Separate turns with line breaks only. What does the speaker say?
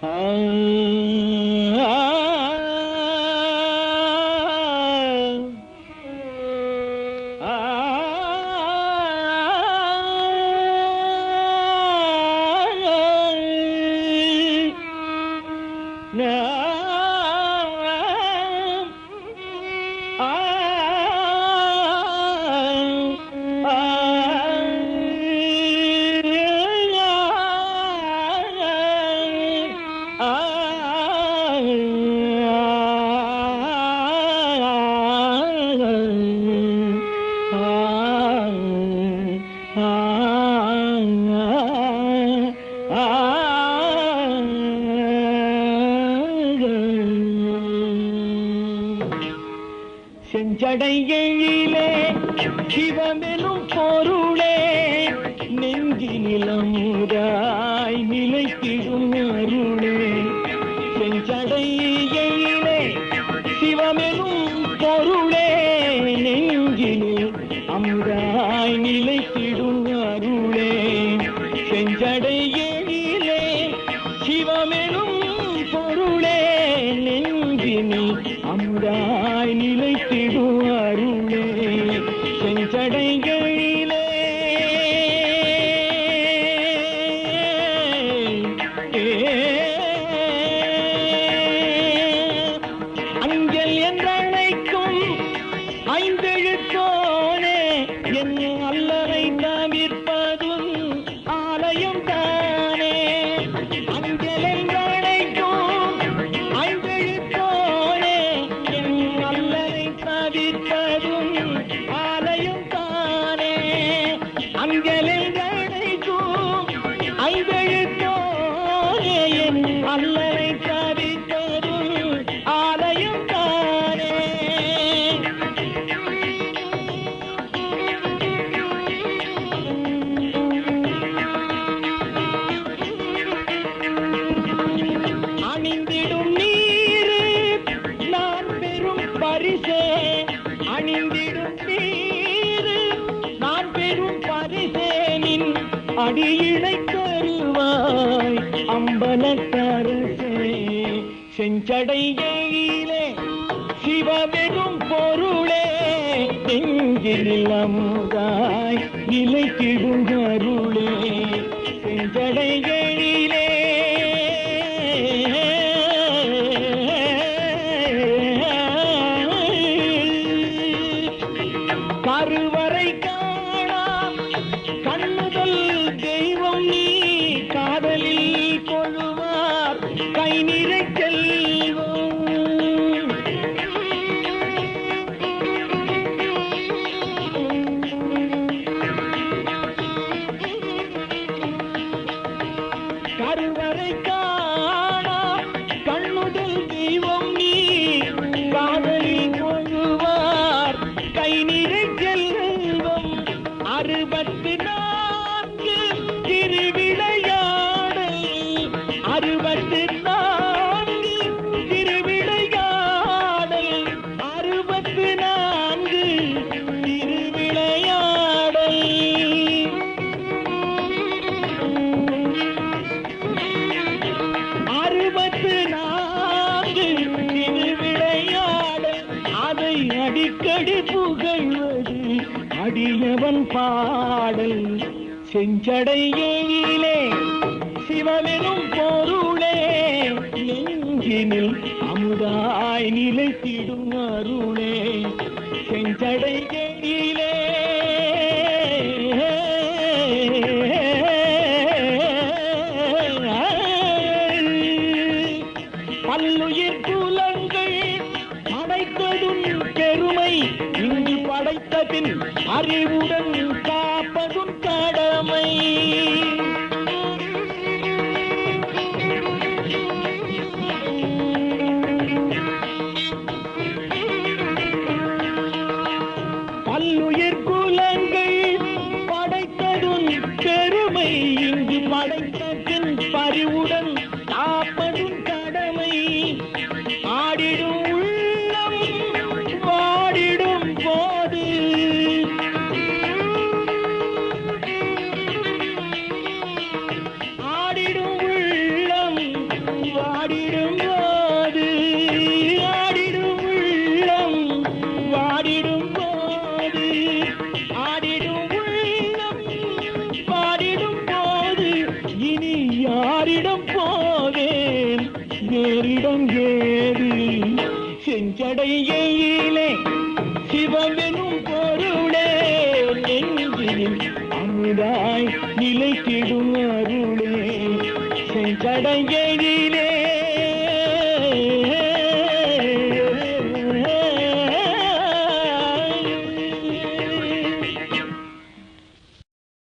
Ah! கடையிலே சிவமெனும் பொருளே நெஞ்சி நிலமுதாய் நிலைத்திடும் அருளே. செஞ்சடையிலே சிவமெனும் பொருளே நெஞ்சினில் அமுதாய் நிலைத்திடும் அருளே. செஞ்சடையிலே சிவமெனும் பொருளே நெஞ்சினில் அமுதாய் நிலைத்திடும் அருளே. செஞ்சடைங்க அடியினை தருவாய் அம்பலத்தரசே செஞ்சடையிலே சிவவெறும் பொருளே எங்கில் அமுதாய் இலை அருளே. செஞ்சடைகளிலே கருவறை அடியவன் பாடல் செஞ்சடையிலே சிவமெனும் பொருளே. நெஞ்சினில் அமுதாய் நிலைத்திடும் அருளே. செஞ்சடையிலே. பல்லுயிர்க்கு அறிவுடன் காப்பதும் கடமை. பல்லுயிர் குலங்கள் படைத்ததும் பெருமை. இங்கு படைத்ததின் பறிவுடன் காப்பதும் கடமை. ஆடிடும்